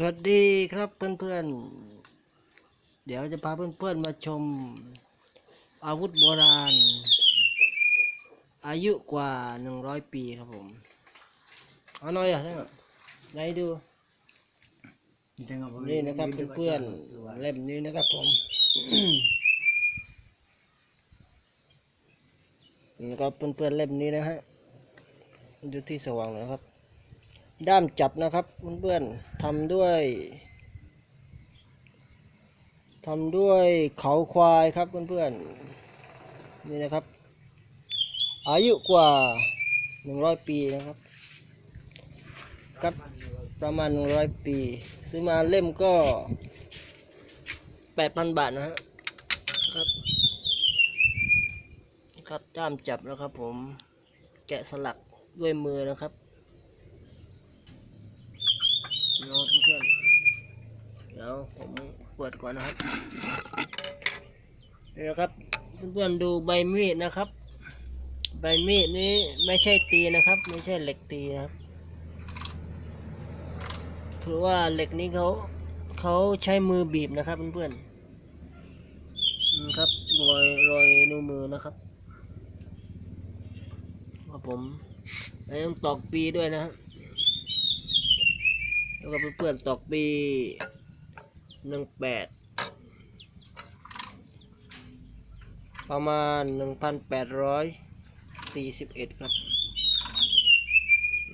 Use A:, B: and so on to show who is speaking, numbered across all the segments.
A: สวัสดีครับเพื่อนๆ เดี๋ยวจะพาเพื่อนๆมาชม อาวุธโบราณ อายุกว่าหนึ่งร้อยปีครับผมเอาหน่อยอะไหนดู นี่นะครับเพื่อนๆเล่มนี้นะครับผมนี่ก็เพื่อนๆเล่มนี้นะฮะดูที่สว่างหนะครับ ด้ามจับนะครับเพื่อนๆทำด้วยทำด้วยเขาควายครับเพื่อนๆนี่นะครับ อายุกว่าหนึ่งร้อยปีนะครับครับประมาณหนึ่งร้อยปี ซื้อมาเล่มก็แปดพันบาทนะฮะครับ ครับด้ามจับนะครับผมแกะสลักด้วยมือนะครับ เดี๋ยวเพื่อนเดี๋ยวผมเปิดก่อนนะครับนี่นะครับเพื่อนๆดูใบมีดนะครับ ใบมีดนี้ไม่ใช่ตีนะครับ ไม่ใช่เหล็กตีนะครับคือว่าเหล็กนี้เขาเขาใช้มือบีบนะครับเพื่อนๆนี่ครับรอยรอยนิ้วมือนะครับครับผมแล้วยังตอกปีด้วยนะครับ แล้วก็เพื่อนๆตอกปีหนึ่งแปดประมาณหนึ่งพันแปดร้อยสี่สิบเอ็ดครับ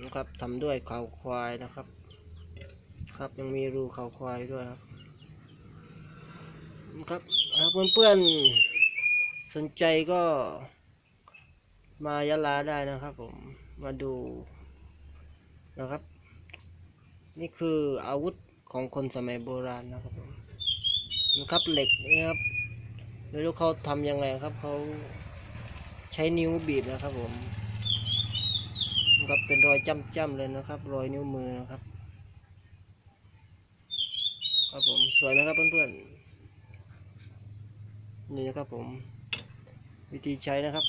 A: นะครับทำด้วยเขาควายนะครับ ครับยังมีรูเขาควายด้วยครับนะครับหากเพื่อนๆสนใจก็มายะลาได้นะครับผมมาดูนะครับ นี่คืออาวุธของคนสมัยโบราณนะครับผมนะครับเหล็กนี่ครับไม่รู้เขาทำยังไงครับเขาใช้นิ้วบีบนะครับผมนะครับเป็นรอยจ้ำๆเลยนะครับ รอยนิ้วมือนะครับ ครับผมสวยนะครับเพื่อนๆนี่นะครับผม วิธีใช้นะครับ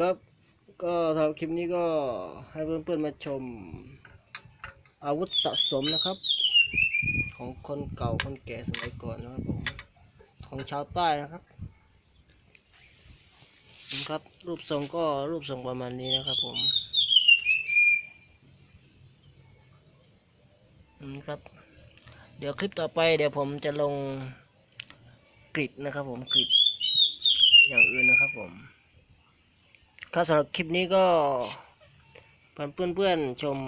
A: ครับ ก็สำหรับคลิปนี้ก็ให้เพื่อนๆมาชม อาวุธสะสมนะครับ ของคนเก่าคนแก่สมัยก่อนนะครับผมของชาวใต้นะครับนะครับรูปทรงก็รูปทรงประมาณนี้นะครับผมนะครับ เดี๋ยวคลิปต่อไปเดี๋ยวผมจะลงกริดนะครับผมกริดอย่างอื่นนะครับผม ครับสำหรับคลิปนี้ก็เพื่อนเพื่อนๆชม